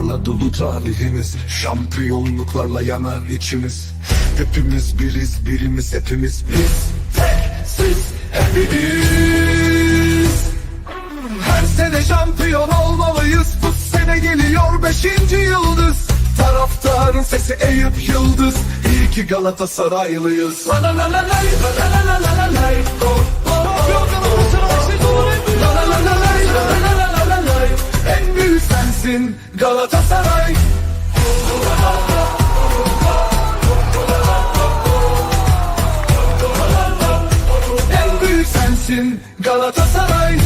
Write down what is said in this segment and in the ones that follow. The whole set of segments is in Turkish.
Başarılarla dolu tarihimiz Şampiyonluklarla yanar içimiz Hepimiz biriz birimiz hepimiz biz Tek siz hepimiz Her sene şampiyon olmalıyız Bu sene geliyor beşinci yıldız Taraftarın sesi Eyüp Yıldız İyi ki Galatasaraylıyız La la la la lay, la la la la la lay. Sensin Galatasaray. En büyük sensin Galatasaray.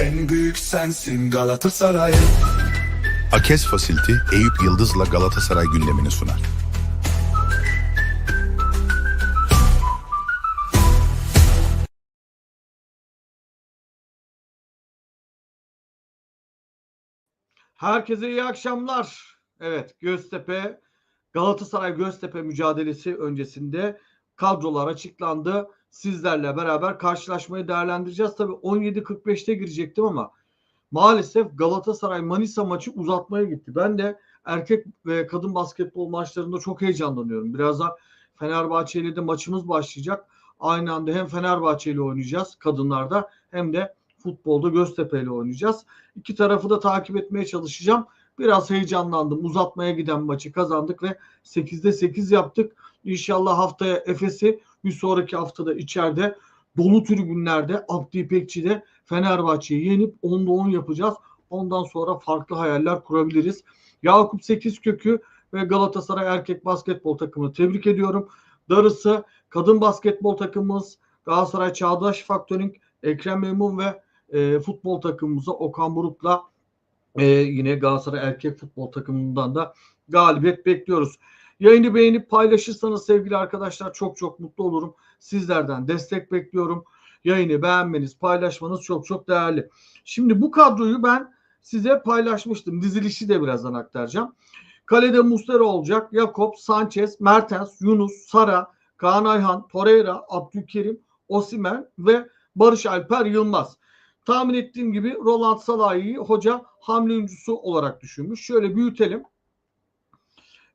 En büyük sensin Galatasaray. Akes Fasiliti Eyüp Yıldız'la Galatasaray gündemini sunar. Herkese iyi akşamlar. Evet Göztepe Galatasaray Göztepe mücadelesi öncesinde kadrolar açıklandı. Sizlerle beraber karşılaşmayı değerlendireceğiz. Tabii 17.45'te girecektim ama maalesef Galatasaray Manisa maçı uzatmaya gitti. Ben de erkek ve kadın basketbol maçlarında çok heyecanlanıyorum. Birazdan Fenerbahçe ile de maçımız başlayacak. Aynı anda hem Fenerbahçe ile oynayacağız kadınlarda hem de futbolda Göztepe ile oynayacağız. İki tarafı da takip etmeye çalışacağım. Biraz heyecanlandım. Uzatmaya giden maçı kazandık ve 8'de 8 yaptık. İnşallah haftaya Efes'i bir sonraki haftada içeride dolu tribünlerde Abdi İpekçi'de Fenerbahçe'yi yenip 10'da 10 yapacağız. Ondan sonra farklı hayaller kurabiliriz. Yakup 8 kökü ve Galatasaray erkek basketbol takımını tebrik ediyorum. Darısı kadın basketbol takımımız Galatasaray Çağdaş Faktörink Ekrem Memun ve e, futbol takımımıza Okan Buruk'la e, yine Galatasaray erkek futbol takımından da galibiyet bekliyoruz. Yayını beğenip paylaşırsanız sevgili arkadaşlar çok çok mutlu olurum. Sizlerden destek bekliyorum. Yayını beğenmeniz, paylaşmanız çok çok değerli. Şimdi bu kadroyu ben size paylaşmıştım. Dizilişi de birazdan aktaracağım. Kalede Muslera olacak. Jakob, Sanchez, Mertens, Yunus, Sara, Kaan Ayhan, Torreira, Abdülkerim, Osimen ve Barış Alper Yılmaz. Tahmin ettiğim gibi Roland Salah'ı hoca hamle oyuncusu olarak düşünmüş. Şöyle büyütelim.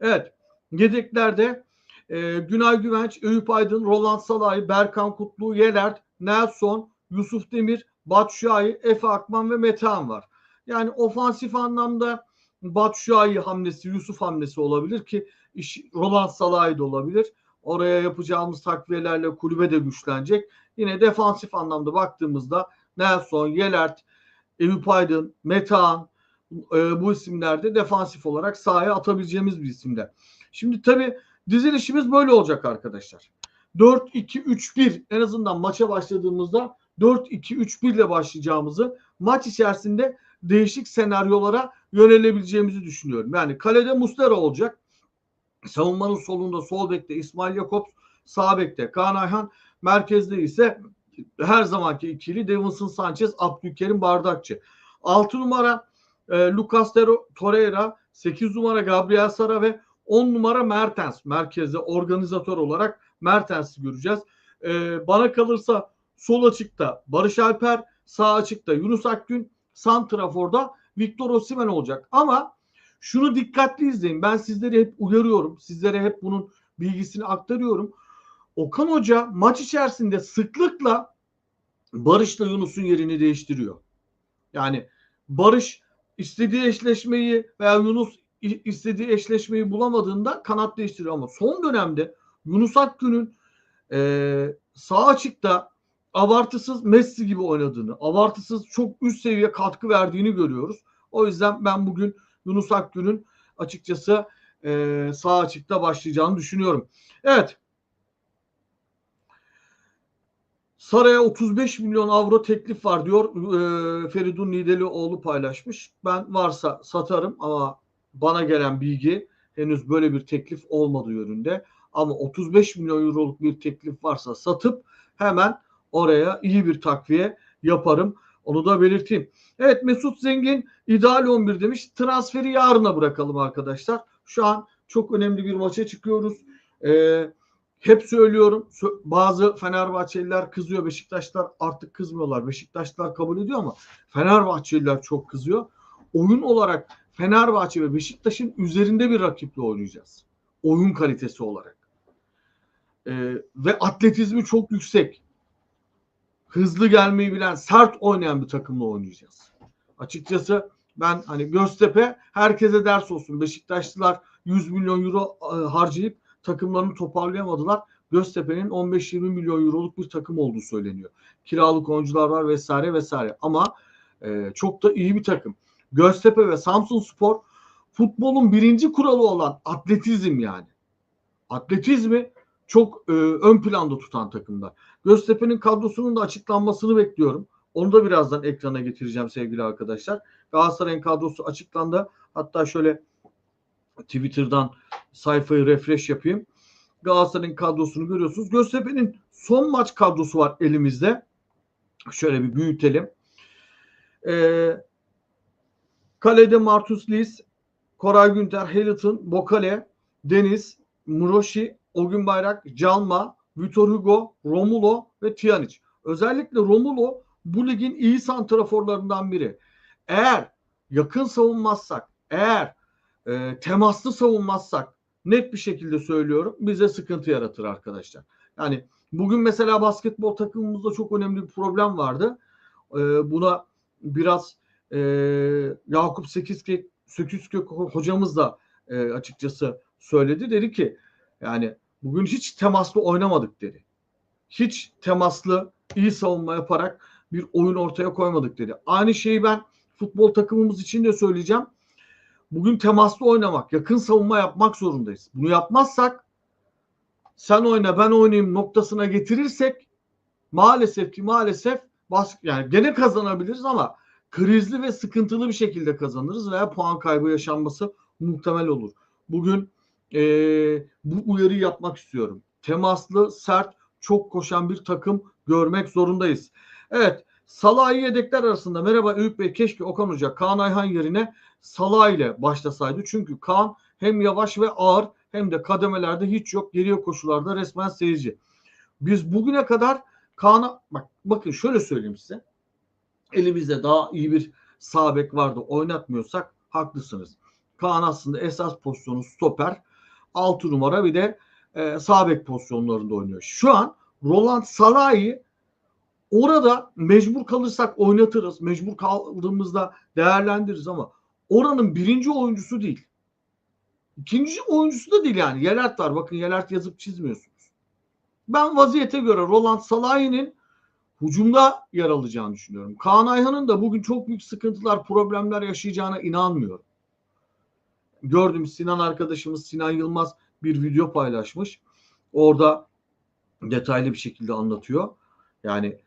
Evet. Yedeklerde e, Günay Güvenç, Eyüp Aydın, Roland Salah'ı, Berkan Kutlu, Yelert, Nelson, Yusuf Demir, Batshuayi, Efe Akman ve Metehan var. Yani ofansif anlamda Batshuayi hamlesi, Yusuf hamlesi olabilir ki iş, Roland Salah'ı da olabilir. Oraya yapacağımız takviyelerle kulübe de güçlenecek. Yine defansif anlamda baktığımızda Nelson, Yelert, Eyüp Aydın, Metehan e, bu isimlerde defansif olarak sahaya atabileceğimiz bir isimler. Şimdi tabii dizilişimiz böyle olacak arkadaşlar. 4-2-3-1 en azından maça başladığımızda 4-2-3-1 ile başlayacağımızı maç içerisinde değişik senaryolara yönelebileceğimizi düşünüyorum. Yani kalede Muslera olacak. Savunmanın solunda sol bekte İsmail Yakup, sağ bekte Kaan Ayhan, merkezde ise her zamanki ikili Davinson Sanchez, Abdülkerim Bardakçı. 6 numara e, Lucas Torreira, 8 numara Gabriel Sara ve 10 numara Mertens merkezde organizatör olarak Mertens'i göreceğiz. E, bana kalırsa sol açıkta Barış Alper, sağ açıkta Yunus Akgün, Santrafor'da Victor Osimhen olacak. Ama şunu dikkatli izleyin. Ben sizleri hep uyarıyorum. Sizlere hep bunun bilgisini aktarıyorum. Okan Hoca maç içerisinde sıklıkla Barış'la Yunus'un yerini değiştiriyor. Yani Barış istediği eşleşmeyi veya Yunus istediği eşleşmeyi bulamadığında kanat değiştiriyor ama son dönemde Yunus Akgün'ün e, sağ açıkta abartısız Messi gibi oynadığını, abartısız çok üst seviye katkı verdiğini görüyoruz. O yüzden ben bugün Yunus Akgün'ün açıkçası e, sağ açıkta başlayacağını düşünüyorum. Evet. Saray'a 35 milyon avro teklif var diyor e, Feridun Nidelioğlu paylaşmış. Ben varsa satarım ama bana gelen bilgi henüz böyle bir teklif olmadığı yönünde. Ama 35 milyon euroluk bir teklif varsa satıp hemen oraya iyi bir takviye yaparım. Onu da belirteyim. Evet Mesut Zengin ideal 11 demiş. Transferi yarına bırakalım arkadaşlar. Şu an çok önemli bir maça çıkıyoruz. Ee, hep söylüyorum. Sö- Bazı Fenerbahçeliler kızıyor. Beşiktaşlar artık kızmıyorlar. Beşiktaşlar kabul ediyor ama Fenerbahçeliler çok kızıyor. Oyun olarak Fenerbahçe ve Beşiktaş'ın üzerinde bir rakiple oynayacağız. Oyun kalitesi olarak. Ee, ve atletizmi çok yüksek. Hızlı gelmeyi bilen, sert oynayan bir takımla oynayacağız. Açıkçası ben hani Göztepe herkese ders olsun. Beşiktaşlılar 100 milyon euro e, harcayıp takımlarını toparlayamadılar. Göztepe'nin 15-20 milyon euroluk bir takım olduğu söyleniyor. Kiralık oyuncular var vesaire vesaire. Ama e, çok da iyi bir takım. Göztepe ve Samsun Spor futbolun birinci kuralı olan atletizm yani. Atletizmi çok e, ön planda tutan takımlar. Göztepe'nin kadrosunun da açıklanmasını bekliyorum. Onu da birazdan ekrana getireceğim sevgili arkadaşlar. Galatasaray'ın kadrosu açıklandı. Hatta şöyle Twitter'dan sayfayı refresh yapayım. Galatasaray'ın kadrosunu görüyorsunuz. Göztepe'nin son maç kadrosu var elimizde. Şöyle bir büyütelim. Ee, kalede Martus Lis, Koray Günter, Hamilton, Bokale, Deniz, Muroshi, Ogün Bayrak, Calma, Vitor Hugo, Romulo ve Tiyanic. Özellikle Romulo bu ligin iyi santraforlarından biri. Eğer yakın savunmazsak, eğer e, temaslı savunmazsak net bir şekilde söylüyorum bize sıkıntı yaratır arkadaşlar. Yani bugün mesela basketbol takımımızda çok önemli bir problem vardı. E, buna biraz e, Yakup Sekizkök, hocamız da e, açıkçası söyledi. Dedi ki yani bugün hiç temaslı oynamadık dedi. Hiç temaslı iyi savunma yaparak bir oyun ortaya koymadık dedi. Aynı şeyi ben futbol takımımız için de söyleyeceğim. Bugün temaslı oynamak, yakın savunma yapmak zorundayız. Bunu yapmazsak sen oyna ben oynayayım noktasına getirirsek maalesef ki maalesef bas, yani gene kazanabiliriz ama krizli ve sıkıntılı bir şekilde kazanırız veya puan kaybı yaşanması muhtemel olur. Bugün e, bu uyarıyı yapmak istiyorum. Temaslı, sert, çok koşan bir takım görmek zorundayız. Evet, Salah'ı yedekler arasında merhaba Eyüp Bey keşke Okan Hoca Kaan Ayhan yerine Salah ile başlasaydı. Çünkü Kaan hem yavaş ve ağır hem de kademelerde hiç yok. Geriye koşularda resmen seyirci. Biz bugüne kadar Kaan'a bak bakın şöyle söyleyeyim size. Elimizde daha iyi bir sağ bek vardı. Oynatmıyorsak haklısınız. Kaan aslında esas pozisyonu stoper. 6 numara bir de e, sağ pozisyonlarında oynuyor. Şu an Roland Salah'ı orada mecbur kalırsak oynatırız. Mecbur kaldığımızda değerlendiririz ama oranın birinci oyuncusu değil. İkinci oyuncusu da değil yani. Yelert var. Bakın Yelert yazıp çizmiyorsunuz. Ben vaziyete göre Roland Salah'ın hücumda yer alacağını düşünüyorum. Kaan Ayhan'ın da bugün çok büyük sıkıntılar, problemler yaşayacağına inanmıyorum. Gördüm Sinan arkadaşımız Sinan Yılmaz bir video paylaşmış. Orada detaylı bir şekilde anlatıyor. Yani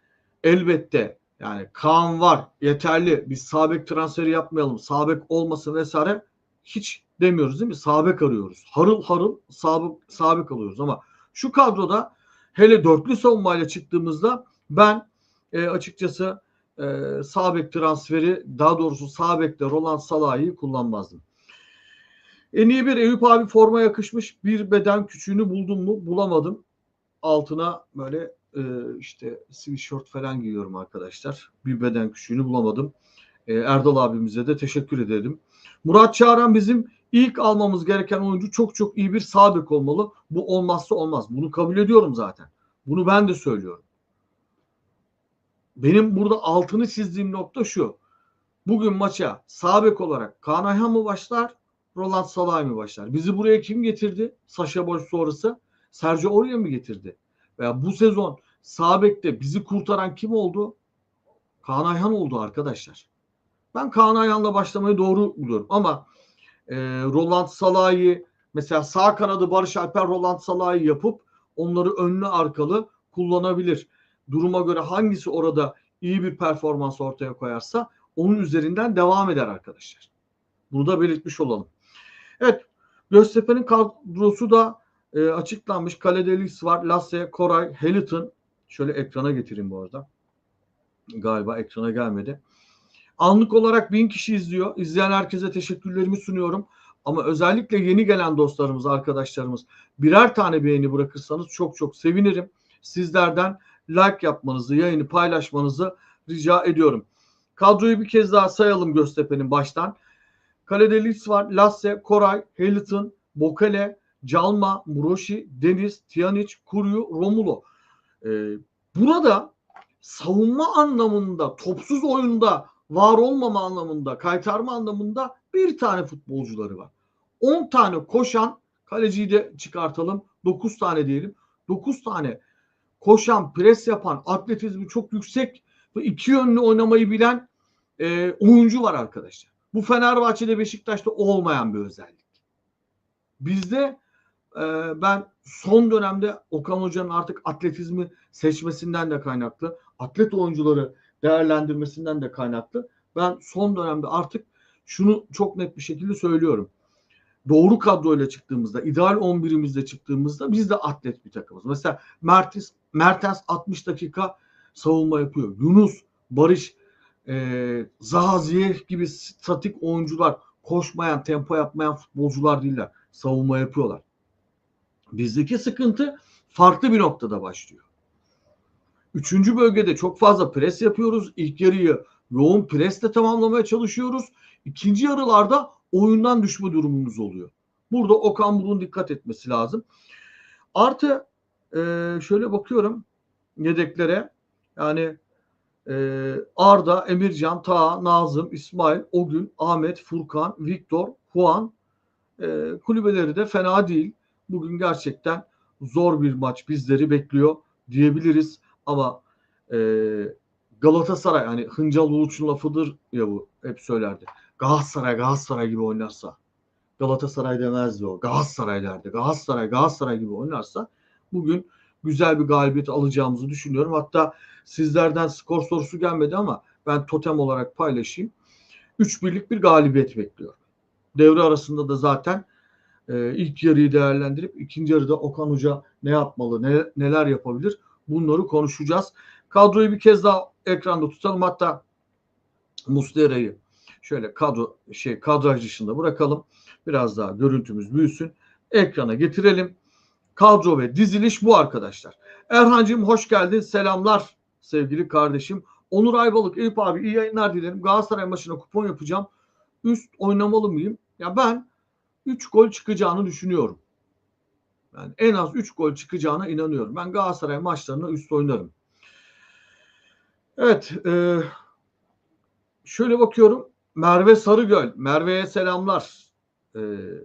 elbette yani Kaan var yeterli biz sabek transferi yapmayalım sabek olmasın vesaire hiç demiyoruz değil mi? Sabek arıyoruz. Harıl harıl sabek, sabek alıyoruz ama şu kadroda hele dörtlü savunmayla çıktığımızda ben e, açıkçası e, sabek transferi daha doğrusu sabekte Roland Salah'ı kullanmazdım. En iyi bir Eyüp abi forma yakışmış bir beden küçüğünü buldum mu? Bulamadım. Altına böyle e, işte sweatshirt falan giyiyorum arkadaşlar. Bir beden küçüğünü bulamadım. E, Erdal abimize de teşekkür ederim. Murat Çağran bizim ilk almamız gereken oyuncu çok çok iyi bir sağ bek olmalı. Bu olmazsa olmaz. Bunu kabul ediyorum zaten. Bunu ben de söylüyorum. Benim burada altını çizdiğim nokta şu. Bugün maça sağ bek olarak Kaan Ayhan mı başlar? Roland Salah mı başlar? Bizi buraya kim getirdi? Saşa Boy sonrası Sergio Aurier mi getirdi? Veya bu sezon sağ bekte bizi kurtaran kim oldu? Kaan Ayhan oldu arkadaşlar. Ben Kaan Ayhan'la başlamayı doğru buluyorum ama e, Roland Salah'ı mesela sağ kanadı Barış Alper Roland Salah'ı yapıp onları önlü arkalı kullanabilir. Duruma göre hangisi orada iyi bir performans ortaya koyarsa onun üzerinden devam eder arkadaşlar. Bunu da belirtmiş olalım. Evet Göztepe'nin kadrosu da e, açıklanmış. Kalede Lis var. Lasse, Koray, Heliton. Şöyle ekrana getireyim bu arada. Galiba ekrana gelmedi. Anlık olarak bin kişi izliyor. İzleyen herkese teşekkürlerimi sunuyorum. Ama özellikle yeni gelen dostlarımız, arkadaşlarımız birer tane beğeni bırakırsanız çok çok sevinirim. Sizlerden like yapmanızı, yayını paylaşmanızı rica ediyorum. Kadroyu bir kez daha sayalım Göztepe'nin baştan. Kalede Leeds var. Lasse, Koray, Hamilton, Bokale, Calma, Muroshi, Deniz, Tiyanic, Kuryu, Romulo. Ee, burada savunma anlamında, topsuz oyunda var olmama anlamında, kaytarma anlamında bir tane futbolcuları var. 10 tane koşan, kaleciyi de çıkartalım, 9 tane diyelim. 9 tane koşan, pres yapan, atletizmi çok yüksek ve iki yönlü oynamayı bilen e, oyuncu var arkadaşlar. Bu Fenerbahçe'de Beşiktaş'ta olmayan bir özellik. Bizde e, ben son dönemde Okan Hoca'nın artık atletizmi seçmesinden de kaynaklı, atlet oyuncuları değerlendirmesinden de kaynaklı. Ben son dönemde artık şunu çok net bir şekilde söylüyorum. Doğru kadroyla çıktığımızda, ideal 11'imizle çıktığımızda biz de atlet bir takımız. Mesela Mertens, Mertens 60 dakika savunma yapıyor. Yunus, Barış, e, Zaha Ziyech gibi statik oyuncular koşmayan, tempo yapmayan futbolcular değiller. Savunma yapıyorlar. Bizdeki sıkıntı farklı bir noktada başlıyor. Üçüncü bölgede çok fazla pres yapıyoruz. İlk yarıyı yoğun presle tamamlamaya çalışıyoruz. İkinci yarılarda oyundan düşme durumumuz oluyor. Burada Okan Buruk'un dikkat etmesi lazım. Artı e, şöyle bakıyorum yedeklere. Yani e, Arda, Emircan, Taha, Nazım, İsmail, Ogün, Ahmet, Furkan, Viktor, Juan e, kulübeleri de fena değil. Bugün gerçekten zor bir maç bizleri bekliyor diyebiliriz. Ama e, Galatasaray hani Hıncal Uluç'un lafıdır ya bu hep söylerdi. Galatasaray Galatasaray gibi oynarsa Galatasaray demezdi o. Galatasaray derdi. Galatasaray Galatasaray gibi oynarsa bugün güzel bir galibiyet alacağımızı düşünüyorum. Hatta sizlerden skor sorusu gelmedi ama ben totem olarak paylaşayım. 3 birlik bir galibiyet bekliyorum. Devre arasında da zaten e, ilk yarıyı değerlendirip ikinci yarıda Okan Hoca ne yapmalı, ne, neler yapabilir bunları konuşacağız. Kadroyu bir kez daha ekranda tutalım. Hatta Muslera'yı şöyle kadro şey kadraj dışında bırakalım. Biraz daha görüntümüz büyüsün. Ekrana getirelim. Kadro ve diziliş bu arkadaşlar. Erhancığım hoş geldin. Selamlar sevgili kardeşim. Onur Aybalık, Eyüp abi iyi yayınlar dilerim. Galatasaray maçına kupon yapacağım. Üst oynamalı mıyım? Ya ben 3 gol çıkacağını düşünüyorum. Yani en az 3 gol çıkacağına inanıyorum. Ben Galatasaray maçlarına üst oynarım. Evet. E, şöyle bakıyorum. Merve Sarıgöl. Merve'ye selamlar. E,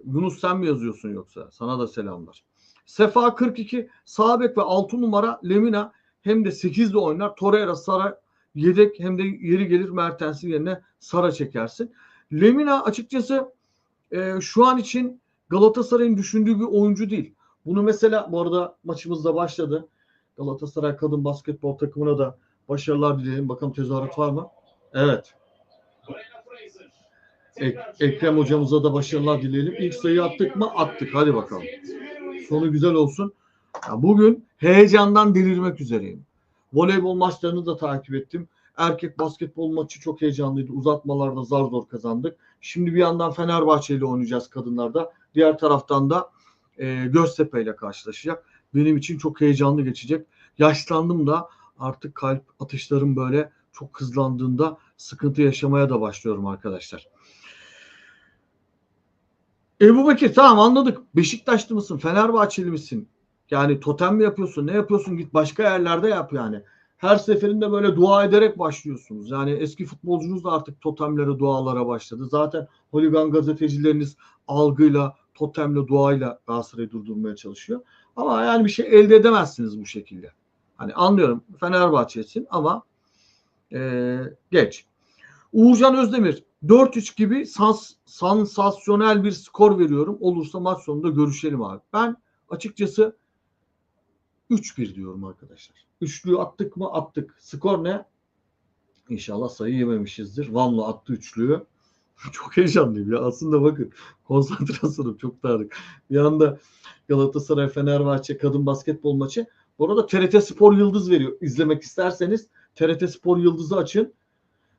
Yunus sen mi yazıyorsun yoksa? Sana da selamlar. Sefa 42 sağ bek ve 6 numara Lemina hem de 8'de oynar. Torreira Sara yedek hem de yeri gelir Mertens'in yerine Sara çekersin. Lemina açıkçası e, şu an için Galatasaray'ın düşündüğü bir oyuncu değil. Bunu mesela bu arada maçımızda başladı. Galatasaray kadın basketbol takımına da başarılar dileyelim. Bakalım tezahürat var mı? Evet. Ek- Ekrem hocamıza da başarılar dileyelim. İlk sayı attık mı? Attık. Hadi bakalım. Sonu güzel olsun. Ya bugün heyecandan delirmek üzereyim. Voleybol maçlarını da takip ettim. Erkek basketbol maçı çok heyecanlıydı. Uzatmalarda zar zor kazandık. Şimdi bir yandan Fenerbahçe ile oynayacağız kadınlarda. Diğer taraftan da e, Göztepe ile karşılaşacak. Benim için çok heyecanlı geçecek. Yaşlandım da artık kalp atışlarım böyle çok hızlandığında sıkıntı yaşamaya da başlıyorum arkadaşlar. Ebu Bekir tamam anladık. Beşiktaşlı mısın? Fenerbahçeli misin? Yani totem mi yapıyorsun? Ne yapıyorsun? Git başka yerlerde yap yani. Her seferinde böyle dua ederek başlıyorsunuz. Yani eski futbolcunuz da artık totemlere, dualara başladı. Zaten holigan gazetecileriniz algıyla, totemle, duayla Galatasaray'ı durdurmaya çalışıyor. Ama yani bir şey elde edemezsiniz bu şekilde. Hani anlıyorum Fenerbahçe'sin ama ee, geç. Uğurcan Özdemir 4-3 gibi sans, sansasyonel bir skor veriyorum. Olursa maç sonunda görüşelim abi. Ben açıkçası 3-1 diyorum arkadaşlar. Üçlüyü attık mı? Attık. Skor ne? İnşallah sayı yememişizdir. Vanlı attı üçlüyü. çok heyecanlıyım ya. Aslında bakın konsantrasyonum çok dağınık. Bir anda Galatasaray Fenerbahçe kadın basketbol maçı. Bu arada TRT Spor Yıldız veriyor. İzlemek isterseniz TRT Spor Yıldız'ı açın.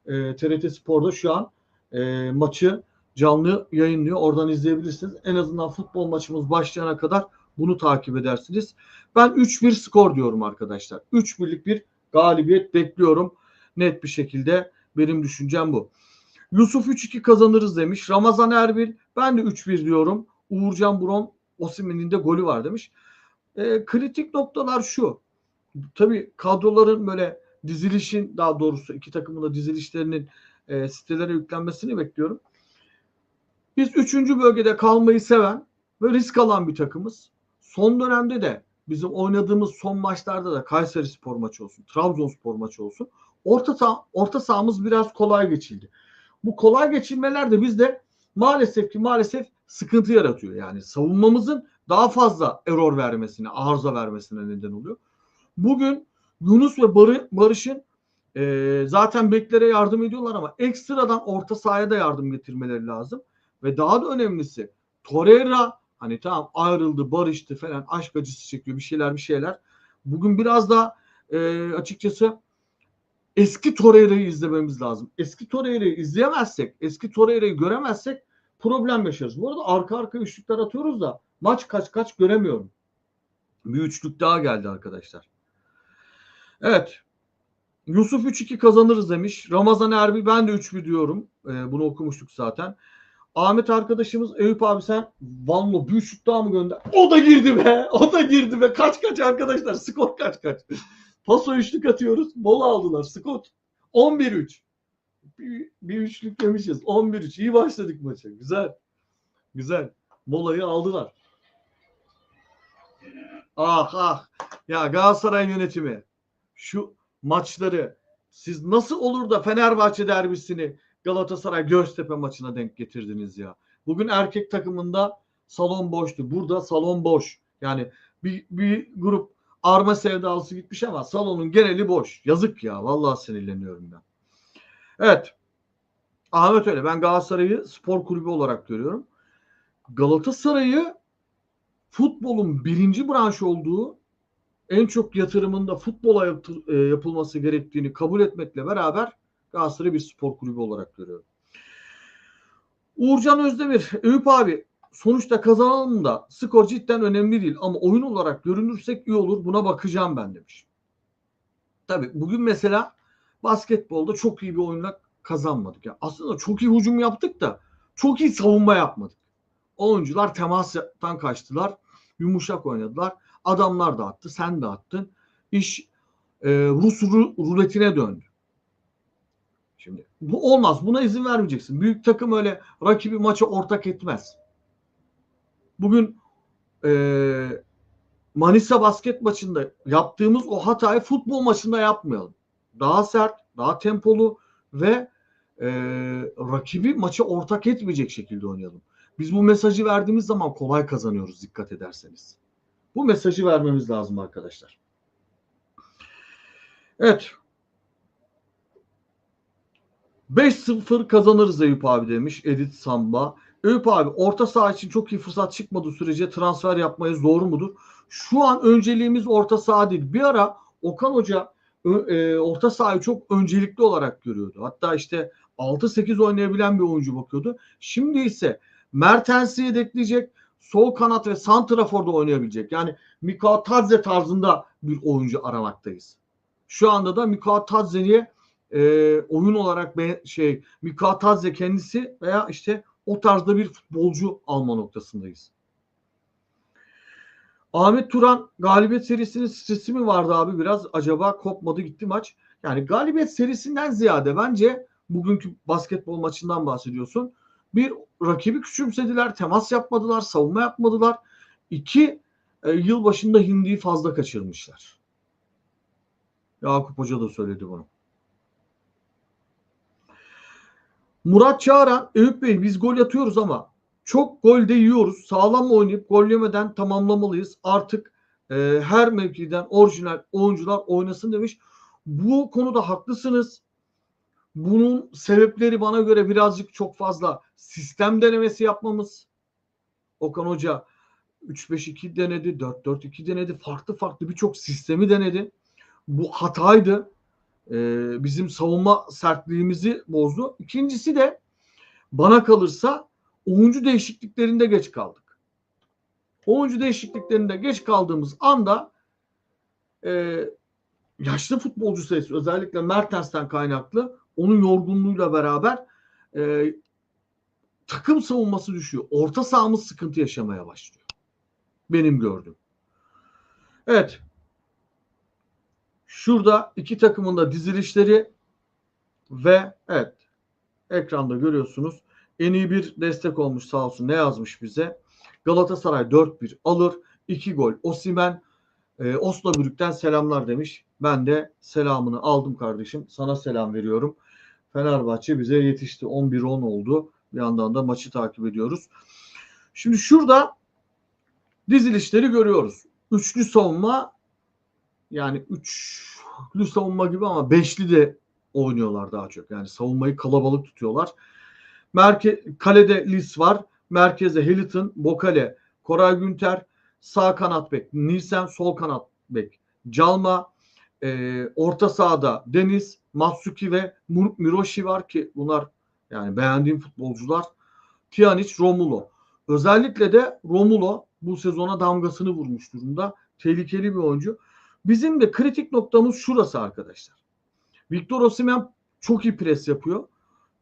E, TRT Spor'da şu an e, maçı canlı yayınlıyor. Oradan izleyebilirsiniz. En azından futbol maçımız başlayana kadar bunu takip edersiniz. Ben 3-1 skor diyorum arkadaşlar. 3-1'lik bir galibiyet bekliyorum. Net bir şekilde benim düşüncem bu. Yusuf 3-2 kazanırız demiş. Ramazan Erbil ben de 3-1 diyorum. Uğurcan Buron Osimhen'in de golü var demiş. E, kritik noktalar şu. Tabii kadroların böyle dizilişin daha doğrusu iki takımın da dizilişlerinin e, sitelere yüklenmesini bekliyorum. Biz üçüncü bölgede kalmayı seven ve risk alan bir takımız. Son dönemde de bizim oynadığımız son maçlarda da Kayseri Spor maçı olsun, Trabzonspor maçı olsun. Orta, saha, orta sahamız biraz kolay geçildi. Bu kolay geçilmeler de bizde maalesef ki maalesef sıkıntı yaratıyor. Yani savunmamızın daha fazla error vermesine, arıza vermesine neden oluyor. Bugün Yunus ve Barı, Barış'ın e, zaten beklere yardım ediyorlar ama ekstradan orta sahaya da yardım getirmeleri lazım. Ve daha da önemlisi Torreira hani tamam ayrıldı, barıştı falan aşk acısı çekiyor bir şeyler bir şeyler. Bugün biraz da e, açıkçası eski Torreira'yı izlememiz lazım. Eski Torreira'yı izleyemezsek, eski Torreira'yı göremezsek problem yaşarız. Bu arada arka arka üçlükler atıyoruz da maç kaç kaç göremiyorum. Bir üçlük daha geldi arkadaşlar. Evet. Yusuf 3-2 kazanırız demiş. Ramazan Erbil ben de 3-1 diyorum. Ee, bunu okumuştuk zaten. Ahmet arkadaşımız Eyüp abi sen Vanlo bir üçlük daha mı gönder? O da girdi be. O da girdi be. Kaç kaç arkadaşlar. Skor kaç kaç. Paso üçlük atıyoruz. Mola aldılar. Skor 11-3. Bir, bir üçlük demişiz. 11-3. İyi başladık maça. Güzel. Güzel. Molayı aldılar. Ah ah. Ya Galatasaray yönetimi şu maçları siz nasıl olur da Fenerbahçe derbisini Galatasaray Göztepe maçına denk getirdiniz ya. Bugün erkek takımında salon boştu. Burada salon boş. Yani bir, bir grup arma sevdalısı gitmiş ama salonun geneli boş. Yazık ya. Vallahi sinirleniyorum ben. Evet. Ahmet öyle. Ben Galatasaray'ı spor kulübü olarak görüyorum. Galatasaray'ı futbolun birinci branş olduğu en çok yatırımında futbola e, yapılması gerektiğini kabul etmekle beraber Galatasaray'ı bir spor kulübü olarak görüyorum. Uğurcan Özdemir, Eyüp abi sonuçta kazanalım da skor cidden önemli değil ama oyun olarak görünürsek iyi olur buna bakacağım ben demiş. Tabii bugün mesela basketbolda çok iyi bir oyunla kazanmadık. Ya aslında çok iyi hücum yaptık da çok iyi savunma yapmadık. Oyuncular temastan kaçtılar. Yumuşak oynadılar. Adamlar da attı. Sen de attın. İş e, Rus ru- ruletine döndü. Şimdi bu olmaz. Buna izin vermeyeceksin. Büyük takım öyle rakibi maça ortak etmez. Bugün e, Manisa basket maçında yaptığımız o hatayı futbol maçında yapmayalım. Daha sert, daha tempolu ve e, rakibi maça ortak etmeyecek şekilde oynayalım. Biz bu mesajı verdiğimiz zaman kolay kazanıyoruz dikkat ederseniz. Bu mesajı vermemiz lazım arkadaşlar. Evet. 5-0 kazanırız Eyüp abi demiş Edit Samba. Eyüp abi orta saha için çok iyi fırsat çıkmadığı sürece transfer yapmaya zor mudur? Şu an önceliğimiz orta saha değil. Bir ara Okan Hoca e, orta sahayı çok öncelikli olarak görüyordu. Hatta işte 6-8 oynayabilen bir oyuncu bakıyordu. Şimdi ise Mertens'i yedekleyecek. Sol kanat ve santraforda oynayabilecek. Yani Mika Tadze tarzında bir oyuncu aramaktayız. Şu anda da Mika Tadze'ye e, oyun olarak be, şey Mika Tadze kendisi veya işte o tarzda bir futbolcu alma noktasındayız. Ahmet Turan galibiyet serisinin stresi mi vardı abi biraz acaba kopmadı gitti maç. Yani galibiyet serisinden ziyade bence bugünkü basketbol maçından bahsediyorsun. Bir rakibi küçümsediler, temas yapmadılar, savunma yapmadılar. İki e, yıl başında Hindi'yi fazla kaçırmışlar. Yakup Hoca da söyledi bunu. Murat Çağran, Eyüp Bey biz gol atıyoruz ama çok gol de yiyoruz. Sağlam oynayıp gol yemeden tamamlamalıyız. Artık e, her mevkiden orijinal oyuncular oynasın demiş. Bu konuda haklısınız. Bunun sebepleri bana göre birazcık çok fazla sistem denemesi yapmamız. Okan Hoca 3-5-2 denedi, 4-4-2 denedi. Farklı farklı birçok sistemi denedi. Bu hataydı. Ee, bizim savunma sertliğimizi bozdu. İkincisi de bana kalırsa oyuncu değişikliklerinde geç kaldık. Oyuncu değişikliklerinde geç kaldığımız anda e, yaşlı futbolcu sayısı özellikle Mertens'ten kaynaklı onun yorgunluğuyla beraber e, takım savunması düşüyor. Orta sahamız sıkıntı yaşamaya başlıyor. Benim gördüğüm. Evet. Şurada iki takımın da dizilişleri ve evet ekranda görüyorsunuz. En iyi bir destek olmuş sağ olsun. Ne yazmış bize? Galatasaray 4-1 alır. 2 gol. Osimen e, Osnabrük'ten selamlar demiş. Ben de selamını aldım kardeşim. Sana selam veriyorum. Fenerbahçe bize yetişti. 11-10 oldu. Bir yandan da maçı takip ediyoruz. Şimdi şurada dizilişleri görüyoruz. Üçlü savunma yani üçlü savunma gibi ama beşli de oynuyorlar daha çok. Yani savunmayı kalabalık tutuyorlar. Merke kalede Lis var. Merkeze Heliton, Bokale, Koray Günter, sağ kanat bek, Nielsen sol kanat bek, Calma, e, orta sahada Deniz, Matsuki ve Mur- Miroshi var ki bunlar yani beğendiğim futbolcular. Pjanic, Romulo. Özellikle de Romulo bu sezona damgasını vurmuş durumda. Tehlikeli bir oyuncu. Bizim de kritik noktamız şurası arkadaşlar. Victor Osimhen çok iyi pres yapıyor.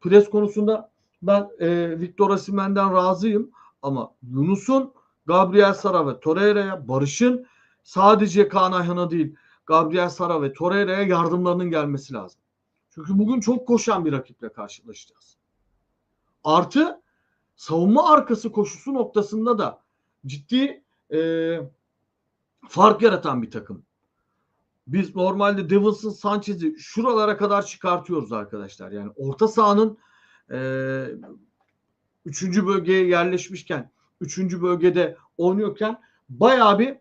Pres konusunda ben e, Victor Osimhen'den razıyım ama Yunus'un Gabriel Sara ve Torreira'ya Barış'ın sadece Kaan Ayhan'a değil Gabriel Sara ve Torreira'ya yardımlarının gelmesi lazım. Çünkü bugün çok koşan bir rakiple karşılaşacağız. Artı savunma arkası koşusu noktasında da ciddi e, fark yaratan bir takım. Biz normalde Davinson Sanchez'i şuralara kadar çıkartıyoruz arkadaşlar. Yani orta sahanın e, üçüncü bölgeye yerleşmişken, üçüncü bölgede oynuyorken bayağı bir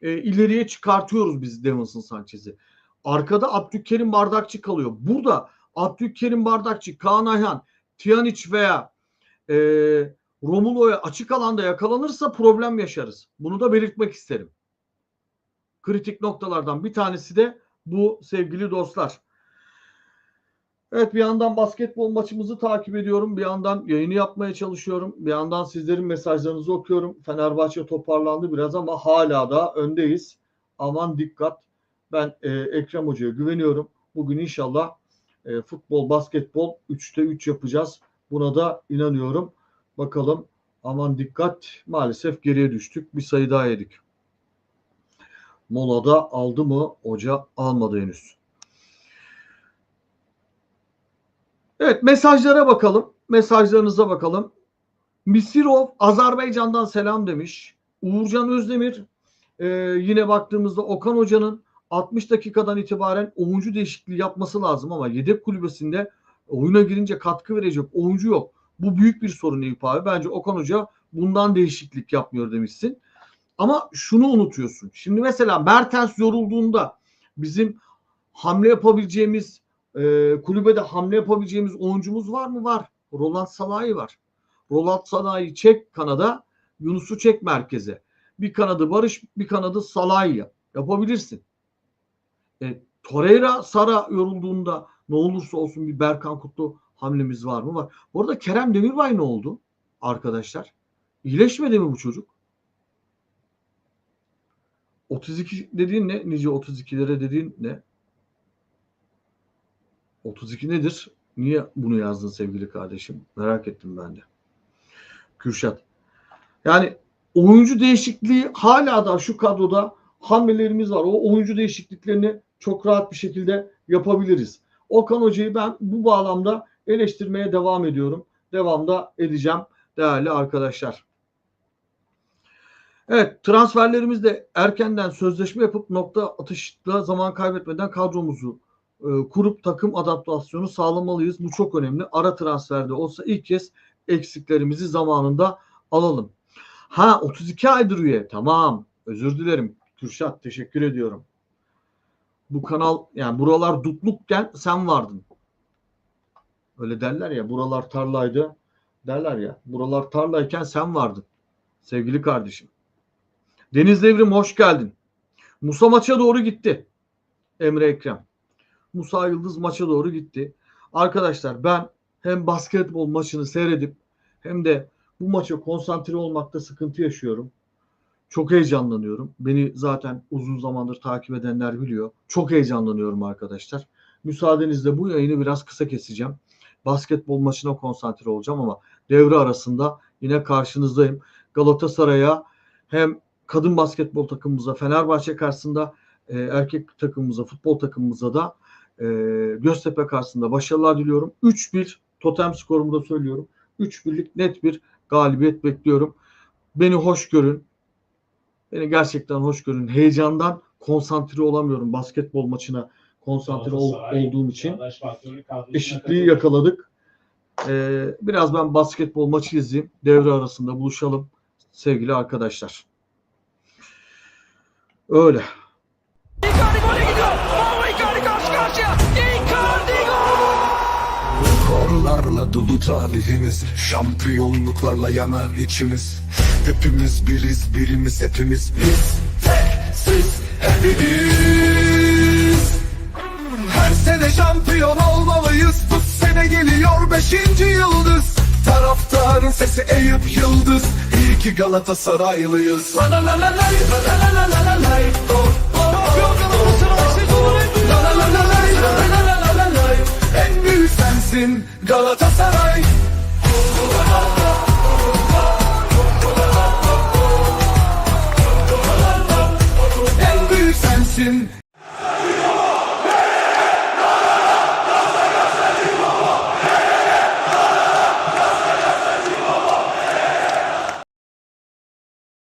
e, ileriye çıkartıyoruz biz Davinson Sanchez'i. Arkada Abdülkerim Bardakçı kalıyor. Burada Abdülkerim Bardakçı, Kaan Ayhan, Tiyaniç veya e, Romulo'ya açık alanda yakalanırsa problem yaşarız. Bunu da belirtmek isterim. Kritik noktalardan bir tanesi de bu sevgili dostlar. Evet bir yandan basketbol maçımızı takip ediyorum. Bir yandan yayını yapmaya çalışıyorum. Bir yandan sizlerin mesajlarınızı okuyorum. Fenerbahçe toparlandı biraz ama hala da öndeyiz. Aman dikkat. Ben e, Ekrem Hoca'ya güveniyorum. Bugün inşallah e, futbol, basketbol 3'te 3 yapacağız. Buna da inanıyorum. Bakalım aman dikkat. Maalesef geriye düştük. Bir sayı daha yedik. Molada aldı mı? Hoca almadı henüz. Evet mesajlara bakalım. Mesajlarınıza bakalım. Misirov Azerbaycan'dan selam demiş. Uğurcan Özdemir e, yine baktığımızda Okan Hoca'nın 60 dakikadan itibaren oyuncu değişikliği yapması lazım ama yedek kulübesinde oyuna girince katkı verecek oyuncu yok. Bu büyük bir sorun Eyüp abi. Bence Okan Hoca bundan değişiklik yapmıyor demişsin. Ama şunu unutuyorsun. Şimdi mesela Mertens yorulduğunda bizim hamle yapabileceğimiz e, kulübede hamle yapabileceğimiz oyuncumuz var mı? Var. Roland Salahi var. Roland Salahi çek kanada, Yunus'u çek merkeze. Bir kanadı Barış, bir kanadı Salahi yap. Yapabilirsin. E, Torreira, Sara yorulduğunda ne olursa olsun bir Berkan Kutlu hamlemiz var mı? Var. Bu arada Kerem Demirbay ne oldu arkadaşlar? İyileşmedi mi bu çocuk? 32 dediğin ne? Nice 32'lere dediğin ne? 32 nedir? Niye bunu yazdın sevgili kardeşim? Merak ettim ben de. Kürşat. Yani oyuncu değişikliği hala da şu kadroda hamlelerimiz var. O oyuncu değişikliklerini çok rahat bir şekilde yapabiliriz. Okan Hoca'yı ben bu bağlamda eleştirmeye devam ediyorum. Devamda edeceğim değerli arkadaşlar. Evet transferlerimiz de erkenden sözleşme yapıp nokta atışla zaman kaybetmeden kadromuzu e, kurup takım adaptasyonu sağlamalıyız. Bu çok önemli. Ara transferde olsa ilk kez eksiklerimizi zamanında alalım. Ha 32 aydır üye. Tamam. Özür dilerim. Kürşat teşekkür ediyorum. Bu kanal yani buralar dutlukken sen vardın. Öyle derler ya buralar tarlaydı. Derler ya buralar tarlayken sen vardın. Sevgili kardeşim. Deniz Devrim hoş geldin. Musa maça doğru gitti. Emre Ekrem. Musa Yıldız maça doğru gitti. Arkadaşlar ben hem basketbol maçını seyredip hem de bu maça konsantre olmakta sıkıntı yaşıyorum. Çok heyecanlanıyorum. Beni zaten uzun zamandır takip edenler biliyor. Çok heyecanlanıyorum arkadaşlar. Müsaadenizle bu yayını biraz kısa keseceğim. Basketbol maçına konsantre olacağım ama devre arasında yine karşınızdayım. Galatasaray'a hem kadın basketbol takımımıza Fenerbahçe karşısında e, erkek takımımıza futbol takımımıza da e, Göztepe karşısında başarılar diliyorum. 3-1 totem skorumu da söylüyorum. 3-1'lik net bir galibiyet bekliyorum. Beni hoş görün. Beni gerçekten hoş görün. Heyecandan konsantre olamıyorum basketbol maçına konsantre ol- olduğum için. Eşitliği yakaladık. Ee, biraz ben basketbol maçı izleyeyim. Devre arasında buluşalım sevgili arkadaşlar. Öyle. Icardi gole gidiyor. Oh Icardi karşı karşıya. Icardi gol. Korlarla dolu tarihimiz Şampiyonluklarla yanar içimiz Hepimiz biriz birimiz hepimiz Biz tek siz hepimiz Her sene şampiyon olmalıyız Bu sene geliyor beşinci yıldız Taraftarın sesi Eyüp Yıldız İyi ki Galatasaraylıyız La la la la la la la la la oh, oh, oh, oh. La la la la lay, la la la la la